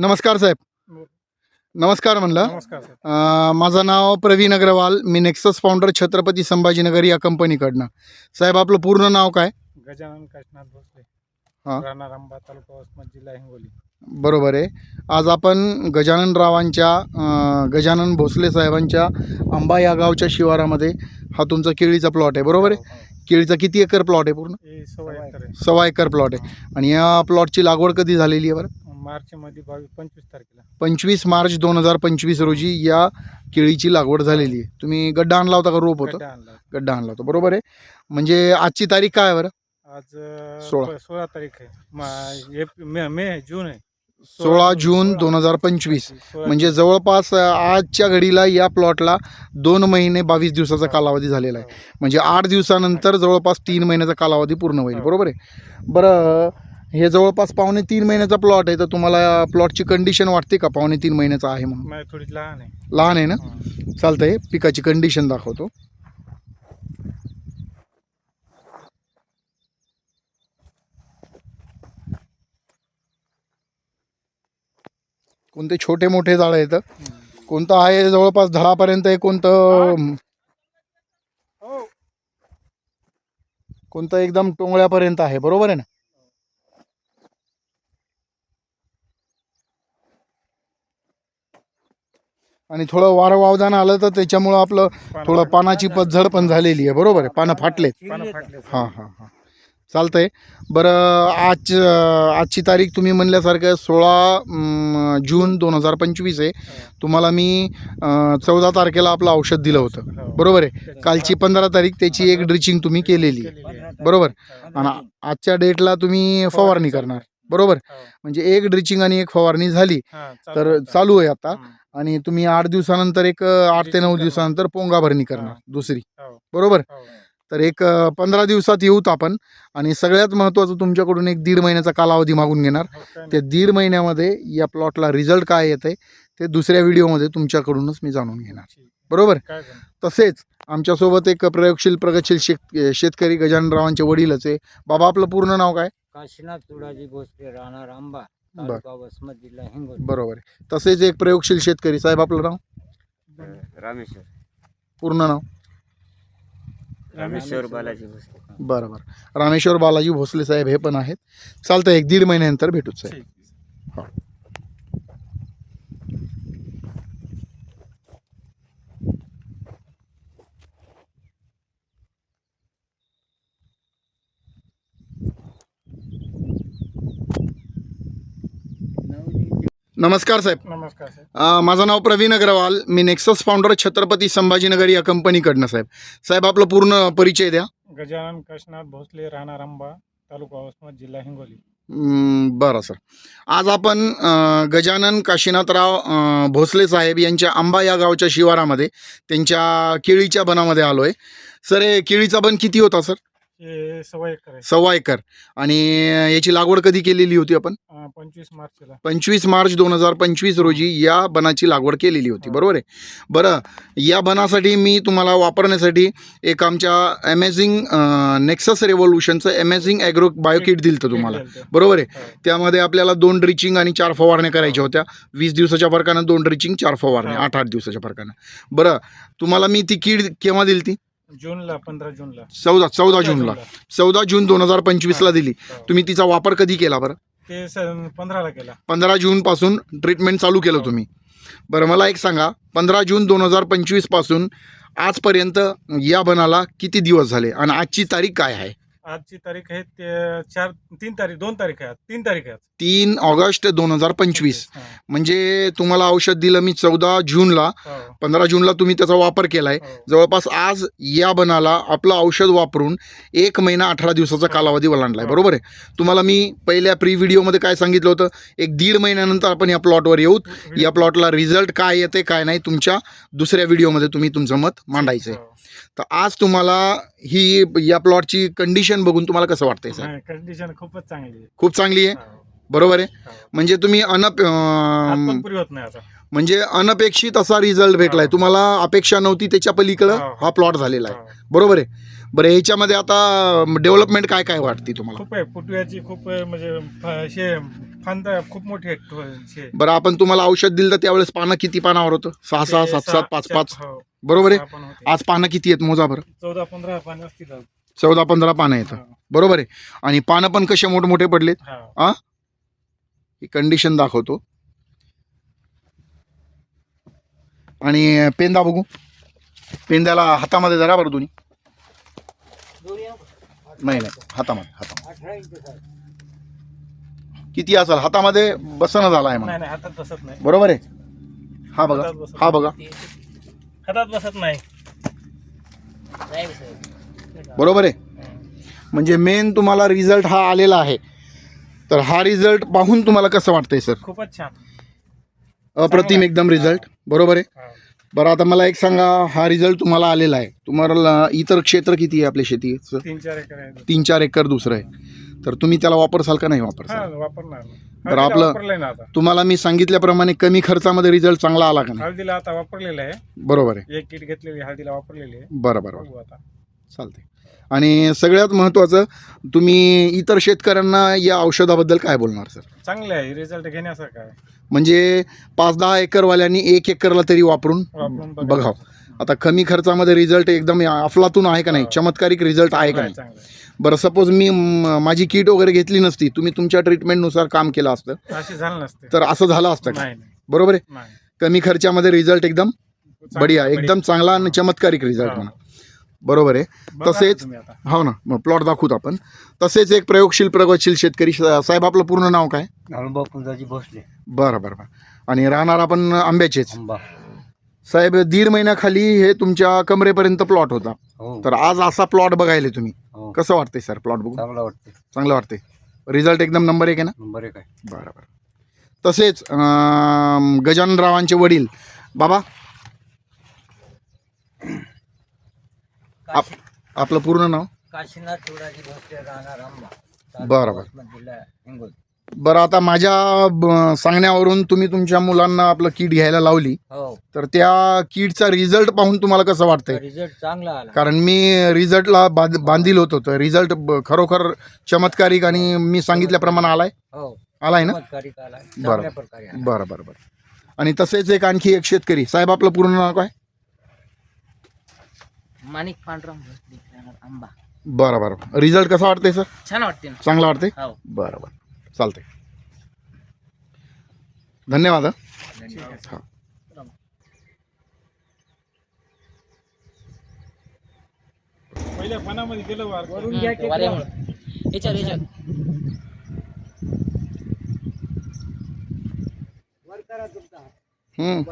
नमस्कार साहेब. नमस्कार म्हणलं. नमस्कार सर अं, माझं नाव प्रवीण अग्रवाल. मी नेक्सस फाउंडर छत्रपती संभाजीनगर या कंपनीकडनं साहेब आपलं पूर्ण नाव काय? गजानन काशनाथ भोसले. हा. तालुका वसमत जिल्हा हिंगोली. बरोबर आहे. आज आपण गजानन रावांच्या अं, गजानन भोसले साहेबांच्या आंबा या गावच्या शिवारामध्ये हा तुमचा केळीचा प्लॉट आहे. बरोबर आहे? केळीचा किती एकर प्लॉट आहे पूर्ण? हे सव्वा एकर आहे. सव्वा एकर प्लॉट आहे. आणि या प्लॉटची लागवड कधी झालेली आहे बरं? मार्च मध्ये बावीस पंचवीस तारखेला. पंचवीस मार्च दोन हजार पंचवीस रोजी या केळीची लागवड झालेली आहे. तुम्ही गड्डा आणला होता का? रोप होतं? गड्डा आणला गड्डा आणला होता. बरोबर आहे. म्हणजे आजची तारीख काय आहे बरं? आज अं, सोळा. प- सोळा तारीख आहे. मा- एप- मे मे जून आहे. सोळा जून दोन हजार पंचवीस. सोळा म्हणजे. जवळपास अ, आजच्या घडीला या प्लॉटला दोन महिने बावीस दिवसाचा कालावधी झालेला आहे. म्हणजे आठ दिवसानंतर जवळपास तीन महिन्याचा कालावधी पूर्ण होईल. बरोबर आहे. बरं हे जवळपास पावणे तीन महिन्याचा प्लॉट आहे. तर तुम्हाला प्लॉटची कंडिशन वाटते का? पावणे तीन महिन्याचा आहे म्हणून. थोडी लहान आहे. लहान आहे ना. चालतंय. पिकाची कंडिशन दाखवतो. कोणते छोटे मोठे झाडं हम्म. कोणतं आहे जवळपास झाडापर्यंत आहे कोणतं. कोणतं एकदम टोंगळ्यापर्यंत आहे. बरोबर आहे ना? आणि थोडं वारं वावदान आलं तर त्याच्यामुळं आपलं थोडं. पानाची पतझड पण झालेली आहे. बरोबर आहे. पानं फाटले हां हां हां. चालतंय. बरं आज आजची तारीख तुम्ही म्हणल्यासारखं सोळा जून दोन हजार पंचवीस आहे. तुम्हाला मी चौदा तारखेला आपलं औषध दिलं होतं. हो. बरोबर आहे. कालची पंधरा तारीख त्याची एक ड्रिचिंग तुम्ही केलेली. आहे. बरोबर. हो. आणि आजच्या डेटला तुम्ही फवारणी करणार. बरोबर. हो. म्हणजे एक ड्रिचिंग आणि एक फवारणी झाली. तर. चालू आहे आता. आणि तुम्ही आठ दिवसानंतर एक आठ ते नऊ दिवसानंतर पोंगा भरणी करणार. दुसरी हो. बरोबर हो. तर एक पंधरा दिवसात येऊत आपण आणि सगळ्यात महत्त्वाचं तुमच्याकडून एक दीड महिन्याचा कालावधी मागून घेणार हो, काय ते नाही. दीड महिन्यामध्ये या प्लॉटला रिझल्ट काय येत आहे ते दुसऱ्या व्हिडिओमध्ये तुमच्याकडूनच मी जाणून घेणार. बरोबर. तसेच आमच्यासोबत एक प्रयोगशील प्रगतशील शेत शेतकरी गजाननरावांचे वडीलच आहे बाबा आपलं पूर्ण नाव काय काशीनाथ तुळाजी भोसले राहणार आंबा तालुका वसमत जिल्हा हिंगोली. बरोबर आहे. तसेच एक प्रयोगशील शेतकरी साहेब आपलं नाव? रामेश्वर. पूर्ण नाव? रामेश्वर बालाजी भोसले. बरं बरं रामेश्वर बालाजी भोसले साहेब हे पण आहेत. चालतं एक दीड महिन्यानंतर भेटूच साहेब. ठीक. नमस्कार साहेब. नमस्कार अं, माझं नाव प्रवीण अग्रवाल. मी नेक्सस फाउंडर छत्रपती संभाजीनगर या कंपनीकडनं साहेब. साहेब आपलं पूर्ण परिचय द्या. गजानन काशनाथ भोसले राहणार आंबा तालुका वसमत जिल्हा हिंगोली. बरं सर. आज आपण अं, गजानन काशीनाथराव अं, भोसले साहेब यांच्या आंबा या गावच्या शिवारामध्ये त्यांच्या केळीच्या बनामध्ये आलो आहे सर हे केळीचा बन किती होता सर? हे आहे एकर आणि याची लागवड कधी केलेली होती आपण? अं, पंचवीस मार्चला. पंचवीस मार्च दोन हजार पंचवीस रोजी या बनाची लागवड केलेली होती. बरोबर आहे? बरं या बनासाठी मी तुम्हाला वापरण्यासाठी एक आमच्या अमेझिंग नेक्सस रेव्होल्युशनचं अमेझिंग ॲग्रो बायोकिट दिलं होतं तुम्हाला. होतं. बरोबर आहे? हो. त्यामध्ये आपल्याला दोन ड्रिचिंग आणि चार फवारण्या करायच्या होत्या. वीस दिवसाच्या फरकानं दोन ड्रिचिंग चार फवारण्या हा. आठ आठ दिवसाच्या फरकानं. बरं तुम्हाला मी ती कीड केव्हा दिली ती जूनला पंधरा जूनला. चौदा चौदा जूनला. चौदा जून दोन हजार पंचवीसला दिली. हो. तुम्ही तिचा वापर कधी केला बरं? ते पंधराला केला. पंधरा जूनपासून ट्रीटमेंट चालू केलं हो. तुम्ही. बरं मला एक सांगा. पंधरा जून दोन हजार पंचवीसपासून आजपर्यंत या बनाला किती दिवस झाले? आणि आजची तारीख काय आहे? आजची तारीख आहे ते चार तीन तारीख दोन तारीख आहे आज. तीन तारीख आहे आज. तीन ऑगस्ट दोन हजार पंचवीस हा. म्हणजे तुम्हाला औषध दिलं मी चौदा जूनला हो. पंधरा जूनला तुम्ही त्याचा वापर केला आहे हो. जवळपास आज या बनाला आपलं औषध वापरून एक महिना अठरा दिवसाचा कालावधी ओलांडला आहे हो. बरोबर आहे तुम्हाला मी पहिल्या प्री व्हिडिओमध्ये काय सांगितलं होतं एक दीड महिन्यानंतर आपण या प्लॉटवर येऊत या प्लॉटला रिझल्ट काय येते काय नाही तुमच्या दुसऱ्या व्हिडिओमध्ये तुम्ही तुमचं मत मांडायचं आहे हो. तर आज तुम्हाला ही या प्लॉटची कंडिशन बघून तुम्हाला कसं वाटतंय सर कंडिशन खूपच चांगली आहे. खूप चांगली आहे? हो. बरोबर आहे? हो. म्हणजे तुम्ही अनप हात अं, पण पुरी होत नाही आता. म्हणजे अनपेक्षित असा रिझल्ट भेटलाय. हा. तुम्हाला अपेक्षा नव्हती त्याच्या पलीकडं हा. हा प्लॉट झालेला आहे. हो. बरोबर आहे? बरं ह्याच्यामध्ये आता डेव्हलपमेंट काय काय वाटते तुम्हाला? खूप आहे. फुटव्याची खूप आहे, म्हणजे फ- शे फांद खूप मोठी आहेत ठो- शे. बरं आपण तुम्हाला औषध दिलं तर त्यावेळेस पानं किती पानावर होतं? सहा सहा ते सात सात पाच पाच? हो, बरोबर आहे. आज पानं किती आहेत मोजा बरं? चौदा पंधरा पाणी असतील आज. चौदा पंधरा पानं हो. बरोबर आहे. आणि पानं पण कसे मोठमोठे पडलेत? हो. ही कंडिशन दाखवतो. आणि पेंदा बघू. पेंद्याला हातामध्ये जरा बरं दोन्ही. नाही नाही. हातामध्ये हातामध्ये. किती असेल? हातामध्ये बसणं झाला आहे मला नाही नाही. हातात बसत नाही. बरोबर आहे. हा बघा. हा बघा. हातात बसत नाही. बरोबर आहे. म्हणजे मेन तुम्हाला रिझल्ट हा आलेला आहे. तर हा रिझल्ट पाहून तुम्हाला कसं वाटतंय सर खूपच छान. अप्रतिम एकदम रिझल्ट बरोबर आहे. बरं आता मला एक सांगा हा रिझल्ट तुम्हाला आलेला आहे. तुम्हाला इतर क्षेत्र किती आहे आपल्या आहे. तीन चार एकर दुसरं आहे. तर तुम्ही त्याला वापरसाल का नाही हा वापरसाल? वापरणार ना. बरं, हळदीला आपलं- वापरलंय ना आता. तुम्हाला मी सांगितल्याप्रमाणे कमी खर्चामध्ये रिझल्ट चांगला आला का नाही? हळदीला आता वापरलेलं आहे. बरोबर आहे. एक किट घेतलेली हळदीला वापरलेली आहे. बरं बरं बरं बघू आता. चालते आणि सगळ्यात महत्त्वाचं तुम्ही इतर शेतकऱ्यांना या औषधाबद्दल काय बोलणार सर? चांगलं आहे रिझल्ट घेण्यासारखं आहे. म्हणजे पाच दहा एकरवाल्यांनी एक एकरला तरी वापरून वापरून बघा. बघाव. आता कमी खर्चामध्ये रिझल्ट एकदम अफलातून आहे का नाही? हो. चमत्कारिक रिझल्ट आहे का नाही. बरं सपोज मी माझी किट वगैरे घेतली नसती तुम्ही तुमच्या ट्रीटमेंटनुसार काम केलं असतं. अशी झालं नसते. तर असं झालं असतं का? बरोबर आहे? कमी खर्चामध्ये रिझल्ट एकदम बढिया बढिया. एकदम चांगला आणि चमत्कारिक रिझल्ट. म्हणा. बरोबर आहे? तसेच-. हो ना मग प्लॉट दाखवत आपण. तसेच एक प्रयोगशील प्रगतशील शेतकरी साहेब आपलं पूर्ण नाव काय? बरं बरं बरं. आणि राहणार आपण आंब्याचेच. आंबा. साहेब दीड महिन्याखाली हे तुमच्या कमरेपर्यंत प्लॉट होता. हो. तर आज असा प्लॉट बघायला तुम्ही. हो. कसं वाटतंय सर प्लॉट बघून? चांगला वाटते चांगलं वाटतंय. रिझल्ट एकदम नंबर एक आहे ना? नंबर एक आहे. बरं बरं तसेच अं, गजाननरावांचे वडील. बाबा? आप आपलं पूर्ण नाव? काशीनाथ तुळाजी भोसले राहणार आंबा बरं, बरं. तालुका जिल्हा हिंगोली. बरं आता माझ्या ब- सांगण्यावरून तुम्ही तुमच्या मुलांना आपलं किट घ्यायला लावली. हो. तर त्या किटचा रिझल्ट पाहून तुम्हाला कसं वाटतंय? रिझल्ट चांगला आला. कारण मी रिझल्टला बांध बांधील होत होतं रिझल्ट खरोखर चमत्कारिक आणि मी सांगितल्याप्रमाणे आलाय. हो. आलाय ना? आला बरं. चांगल्या प्रकारे आला. बरं बरं बरं. आणि तसेच एक आणखी एक शेतकरी. साहेब आपलं पूर्ण नाव काय? माणिक भोसले राहणार आंबा. बरं बरं. रिझल्ट कसा वाटतंय सर छान वाटते ना. चांगला वाटतंय? हो. बरं बरं. चालतंय धन्यवाद हं. पहिल्या पानामध्ये गेलं वार वरून घ्या टेकलं. याच्यावर याच्यावर वर करा तुमचा हात. हम्म.